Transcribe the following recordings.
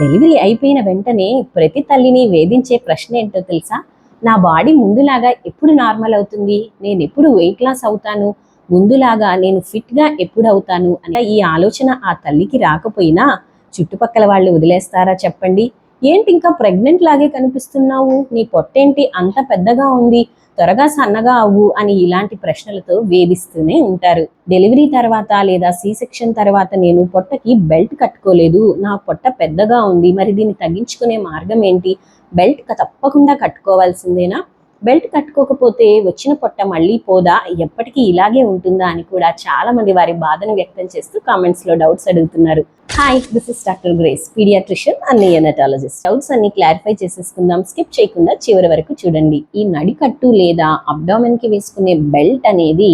Delivery అయిపోయిన వెంటనే ప్రతి తల్లిని వేధించే ప్రశ్న ఏంటో తెలుసా? నా బాడీ ముందులాగా ఎప్పుడు నార్మల్ అవుతుంది? నేను ఎప్పుడు వెయిట్ లాస్ అవుతాను? ముందులాగా నేను ఫిట్గా ఎప్పుడు అవుతాను? అనే ఈ ఆలోచన ఆ తల్లికి రాకపోయినా చుట్టుపక్కల వాళ్ళు వదిలేస్తారా చెప్పండి? ఏంటి ఇంకా ప్రెగ్నెంట్ లాగే కనిపిస్తున్నావు? నీ పొట్టేంటి అంత పెద్దగా ఉంది? త్వరగా సన్నగా అవ్వు అని ఇలాంటి ప్రశ్నలతో వేధిస్తూనే ఉంటారు. డెలివరీ తర్వాత లేదా సి సెక్షన్ తర్వాత నేను పొట్టకి బెల్ట్ కట్టుకోలేదు. నా పొట్ట పెద్దగా ఉంది. మరి దీన్ని తగ్గించుకునే మార్గం ఏంటి? బెల్ట్ తప్పకుండా కట్టుకోవాల్సిందేనా? బెల్ట్ కట్టుకోకపోతే వచ్చిన పొట్ట మళ్ళీ పోదా? ఎప్పటికీ ఇలాగే ఉంటుందా అని కూడా చాలా మంది వారి బాధను వ్యక్తం చేస్తూ కామెంట్స్లో డౌట్స్ అడుగుతున్నారు. Hi this is doctor Grace paediatrician and neonatologist doubts అన్ని క్లారిఫై చేసేసుకుందాం. స్కిప్ చేయకుండా చివరి వరకు చూడండి. ఈ నడికట్టు లేదా అబ్డామెన్కి వేసుకునే బెల్ట్ అనేది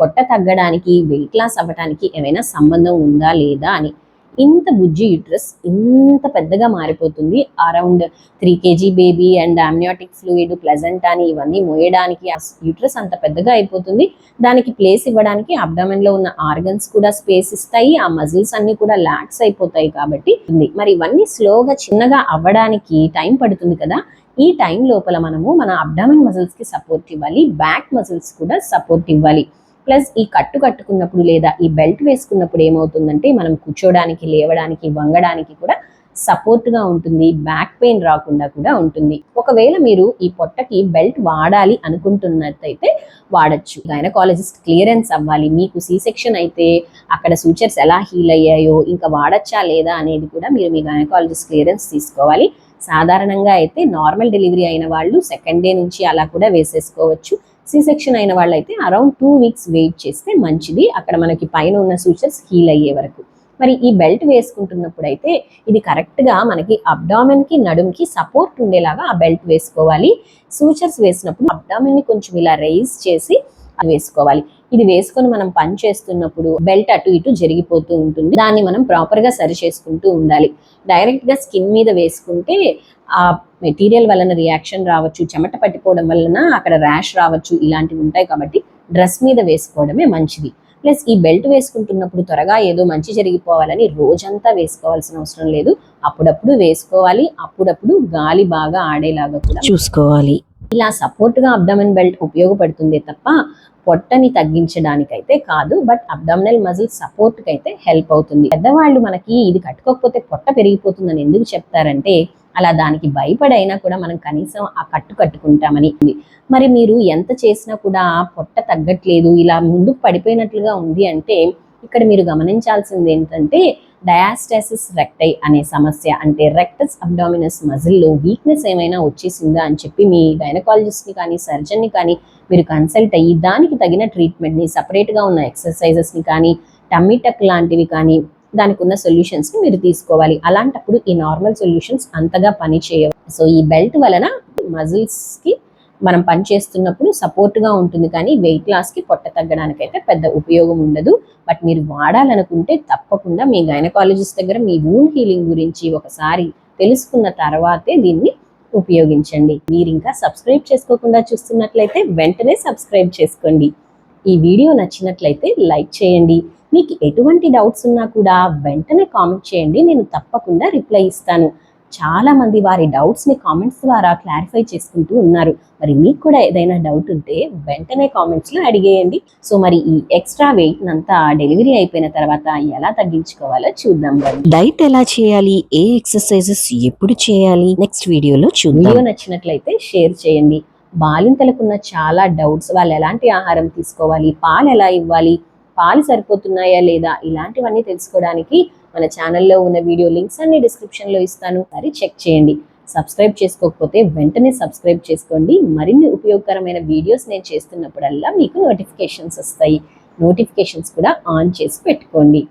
పొట్ట తగ్గడానికి వెయిట్ లాస్ అవ్వడానికి ఏమైనా సంబంధం ఉందా లేదా అని. ఇంత బుజ్జి యూట్రస్ ఇంత పెద్దగా మారిపోతుంది. Around three KG baby and amniotic fluid placenta అని ఇవన్నీ మోయడానికి యూట్రస్ అంత పెద్దగా అయిపోతుంది. దానికి ప్లేస్ ఇవ్వడానికి అబ్డామెన్లో ఉన్న ఆర్గన్స్ కూడా స్పేస్ ఇస్తాయి. ఆ మజిల్స్ అన్ని కూడా లాక్స్ అయిపోతాయి కాబట్టి ఉంది. మరి ఇవన్నీ స్లోగా చిన్నగా అవ్వడానికి టైం పడుతుంది కదా. ఈ టైం లోపల మనము మన అబ్డామిన్ మజిల్స్కి సపోర్ట్ ఇవ్వాలి. బ్యాక్ మజిల్స్ కూడా సపోర్ట్ ఇవ్వాలి. ప్లస్ ఈ కట్టు కట్టుకున్నప్పుడు లేదా ఈ బెల్ట్ వేసుకున్నప్పుడు ఏమవుతుందంటే మనం కూర్చోడానికి లేవడానికి వంగడానికి కూడా సపోర్ట్గా ఉంటుంది. బ్యాక్ పెయిన్ రాకుండా కూడా ఉంటుంది. ఒకవేళ మీరు ఈ పొట్టకి బెల్ట్ వాడాలి అనుకుంటున్నట్టయితే వాడచ్చు. గైనకాలజిస్ట్ క్లియరెన్స్ అవ్వాలి. మీకు సి సెక్షన్ అయితే అక్కడ సూచర్స్ ఎలా హీల్ అయ్యాయో ఇంకా వాడచ్చా లేదా అనేది కూడా మీరు మీ గైనకాలజిస్ట్ క్లియరెన్స్ తీసుకోవాలి. సాధారణంగా అయితే నార్మల్ డెలివరీ అయిన వాళ్ళు సెకండ్ డే నుంచి అలా కూడా వేసేసుకోవచ్చు. సి సెక్షన్ అయిన వాళ్ళైతే అరౌండ్ టూ వీక్స్ వెయిట్ చేస్తే మంచిది. అక్కడ మనకి పైన ఉన్న సూచర్స్ హీల్ అయ్యే వరకు. మరి ఈ బెల్ట్ వేసుకుంటున్నప్పుడు అయితే ఇది కరెక్ట్గా మనకి అబ్డామెన్కి నడుంకి సపోర్ట్ ఉండేలాగా ఆ బెల్ట్ వేసుకోవాలి. సూచర్స్ వేసినప్పుడు అబ్డామెన్ని కొంచెం ఇలా రైజ్ చేసి అది వేసుకోవాలి. ఇది వేసుకొని మనం పని చేస్తున్నప్పుడు బెల్ట్ అటు ఇటు జరిగిపోతూ ఉంటుంది. దాన్ని మనం ప్రాపర్గా సరి చేసుకుంటూ ఉండాలి. డైరెక్ట్గా స్కిన్ మీద వేసుకుంటే ఆ మెటీరియల్ వలన రియాక్షన్ రావచ్చు చెమట పట్టిపోవడం వలన అక్కడ ర్యాష్ రావచ్చు ఇలాంటివి ఉంటాయి కాబట్టి డ్రెస్ మీద వేసుకోవడమే మంచిది. ప్లస్ ఈ బెల్ట్ వేసుకుంటున్నప్పుడు త్వరగా ఏదో మంచి జరిగిపోవాలని రోజంతా వేసుకోవాల్సిన అవసరం లేదు. అప్పుడప్పుడు వేసుకోవాలి అప్పుడప్పుడు గాలి బాగా ఆడేలాగా కూడా చూసుకోవాలి. ఇలా సపోర్ట్గా బెల్ట్ ఉపయోగపడుతుంది తప్ప పొట్టని తగ్గించడానికైతే కాదు బట్ అబ్డామినల్ మజిల్ సపోర్ట్కి అయితే హెల్ప్ అవుతుంది. పెద్దవాళ్ళు మనకి ఇది కట్టుకోకపోతే పొట్ట పెరిగిపోతుందని ఎందుకు చెప్తారంటే అలా దానికి భయపడైనా కూడా మనం కనీసం ఆ కట్టు కట్టుకుంటామని. మరి మీరు ఎంత చేసినా కూడా పొట్ట తగ్గట్లేదు ఇలా ముందుకు పడిపోయినట్లుగా ఉంది అంటే ఇక్కడ మీరు గమనించాల్సింది ఏంటంటే డయాస్టాసిస్ రెక్టై అనే సమస్య అంటే రెక్టస్ అబ్డామినస్ మజిల్లో వీక్నెస్ ఏమైనా వచ్చేసిందా అని చెప్పి మీ గైనకాలజిస్ట్ని కానీ సర్జన్ని కానీ మీరు కన్సల్ట్ అయ్యి దానికి తగిన ట్రీట్మెంట్ని సపరేట్గా ఉన్న ఎక్సర్సైజెస్ని కానీ టమ్మీ టక్ లాంటివి కానీ దానికి ఉన్న సొల్యూషన్స్ని మీరు తీసుకోవాలి. అలాంటప్పుడు ఈ నార్మల్ సొల్యూషన్స్ అంతగా పని చేయవు సో ఈ బెల్ట్ వలన మజిల్స్కి మనం పని చేస్తున్నప్పుడు సపోర్ట్గా ఉంటుంది. కానీ వెయిట్ లాస్కి పొట్ట అయితే పెద్ద ఉపయోగం ఉండదు. బట్ మీరు వాడాలనుకుంటే తప్పకుండా మీ గైనకాలజిస్ట్ దగ్గర మీ వూండ్ హీలింగ్ గురించి ఒకసారి తెలుసుకున్న తర్వాతే దీన్ని ఉపయోగించండి. మీరు ఇంకా సబ్స్క్రైబ్ చేసుకోకుండా చూస్తున్నట్లయితే వెంటనే సబ్స్క్రైబ్ చేసుకోండి. ఈ వీడియో నచ్చినట్లయితే లైక్ చేయండి. మీకు ఎటువంటి డౌట్స్ ఉన్నా కూడా వెంటనే కామెంట్ చేయండి. నేను తప్పకుండా రిప్లై ఇస్తాను. చాలా మంది వారి డౌట్స్ని కామెంట్స్ ద్వారా క్లారిఫై చేసుకుంటూ ఉన్నారు. మరి మీకు కూడా ఏదైనా డౌట్ ఉంటే వెంటనే కామెంట్స్లో అడిగేయండి. సో మరి ఈ ఎక్స్ట్రా వెయిట్ అంతా డెలివరీ అయిపోయిన తర్వాత ఎలా తగ్గించుకోవాలో చూద్దాం. డైట్ ఎలా చేయాలి? ఏ ఎక్సర్సైజెస్ ఎప్పుడు చేయాలి? నెక్స్ట్ వీడియోలో వీడియో చూద్దాం నచ్చినట్లయితే షేర్ చేయండి. బాలింతలకున్న చాలా డౌట్స్ వాళ్ళు ఎలాంటి ఆహారం తీసుకోవాలి? పాలు ఎలా ఇవ్వాలి? పాలు సరిపోతున్నాయా లేదా? ఇలాంటివన్నీ తెలుసుకోవడానికి మన ఛానల్లో ఉన్న వీడియో లింక్స్ అన్ని డిస్క్రిప్షన్లో ఇస్తాను. సరే చెక్ చేయండి. సబ్స్క్రైబ్ చేసుకోకపోతే వెంటనే సబ్స్క్రైబ్ చేసుకోండి. మరిన్ని ఉపయోగకరమైన వీడియోస్ నేను చేస్తున్నప్పుడల్లా మీకు నోటిఫికేషన్స్ వస్తాయి. నోటిఫికేషన్స్ కూడా ఆన్ చేసి పెట్టుకోండి.